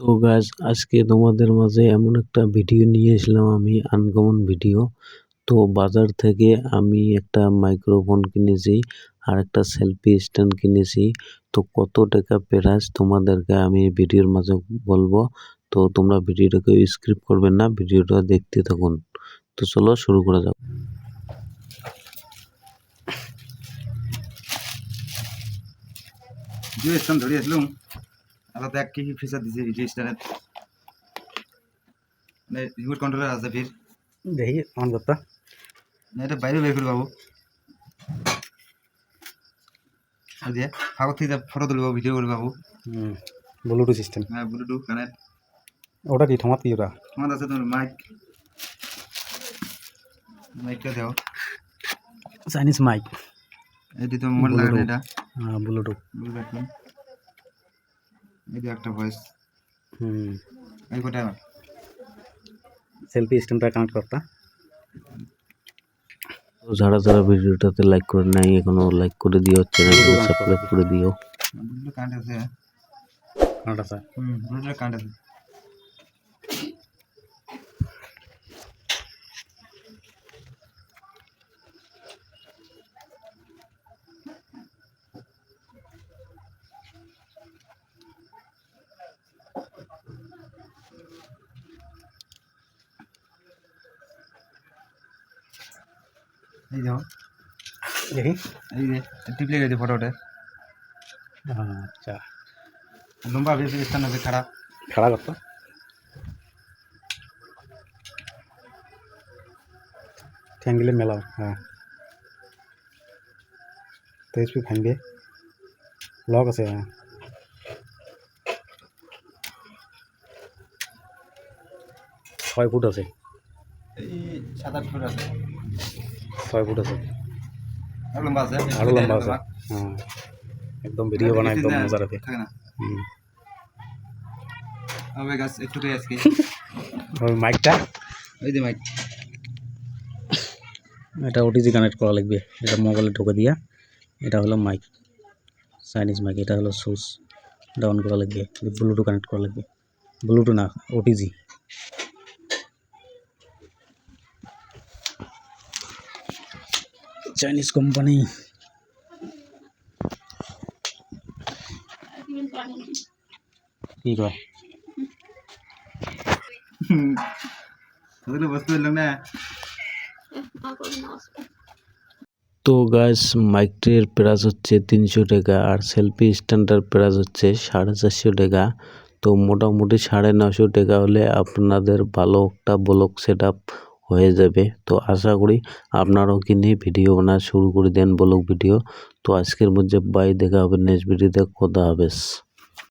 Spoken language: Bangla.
তো গাছ আজকে তোমাদের মাঝে এমন একটা ভিডিও নিয়ে এসলাম আমি আনকমন ভিডিও তো বাজার থেকে আমি একটা মাইক্রোফোন কিনেছি আর একটা সেলফি স্ট্যান্ড কিনেছি। তো কত টাকা প্রাইস তোমাদেরকে আমি ভিডিওর মাঝে বলব। তো তোমরা ভিডিওটাকে স্ক্রিপ্ট করবেন না ভিডিওটা দেখতে থাকুন। তো চলো শুরু করা যাক। স্ট্যান্ড ধরে আসলাম। আলাদা এক কি কি ফিচার দিছে স্ট্যান্ডের মানে রিমোট কন্ট্রোলার আছে ফির। দেখি অন করতে না এটা বাইরে বের করে পাবো। আর দিয়ে ফাঁকর থেকে ফটো তুলবো ভিডিও করে পাবো। হুম ব্লুটুথ সিস্টেম হ্যাঁ ব্লুটুথ কানেক্ট ওটা কি থমাত কি ওটা? তোমার আছে তোমার মাইক মাইকটা দাও। চাইনিজ মাইক এটি তো মোবাইল লাগানো এটা। ব্লুটুথ ব্লুটুথ রাখলাম এই যে একটা ভয়েস হুম। এই কটা? সেলফি স্ট্যান্ডটা কানেক্ট করতা। তো যারা যারা ভিডিওটাতে লাইক করে নাই এখনও লাইক করে দিও চ্যানেলটাকে সাবস্ক্রাইব করে দিও। কানেক্ট আছে। কানেক্ট আছে। হুম কানেক্ট আছে। এই দেখো দেখি এই যে টিপলে গেছে ফটোটা আচ্ছা লম্বা বেশি স্থান আছে খারাপ খেলা করতো ঠ্যাঙ্গিলে মেলাও হ্যাঁ তেইশ ফিট ভাঙবে লক আছে হ্যাঁ ছয় ফুট আছে এই সাত আট ফুট আছে ছয় ফুট আছে। আরও লম্বা আছে হ্যাঁ একদম ভিডিও বানায় একদম মজা রাখে মাইকটা? ওই যে মাইক। এটা ওটিজি কানেক্ট করা লাগবে। এটা মোবাইলে ঢুকে দিয়া। এটা হলো মাইক। চাইনিজ মাইক এটা হলো সুইচ ডাউন করা লাগবে। ব্লুটুথ কানেক্ট করা লাগবে। ব্লুটুথ না ওটিজি চাইনিজ কোম্পানি কি কয় বুঝতে পারলাম না তো গাছ মাইকটির প্রাইস হচ্ছে তিনশো টাকা আর সেলফি স্ট্যান্ডের প্রাইস হচ্ছে সাড়ে চারশো টাকা। তো মোটামুটি সাড়ে নশো টাকা হলে আপনাদের ভালো একটা ব্লগ সেট হয়ে যাবে। তো আশা করি আপনারাও কিনে ভিডিও বানা শুরু করে দেন ব্লগ ভিডিও। তো আজকের মধ্যে বাই দেখা হবে নেক্সট ভিডিওতে কথা হাফেজ।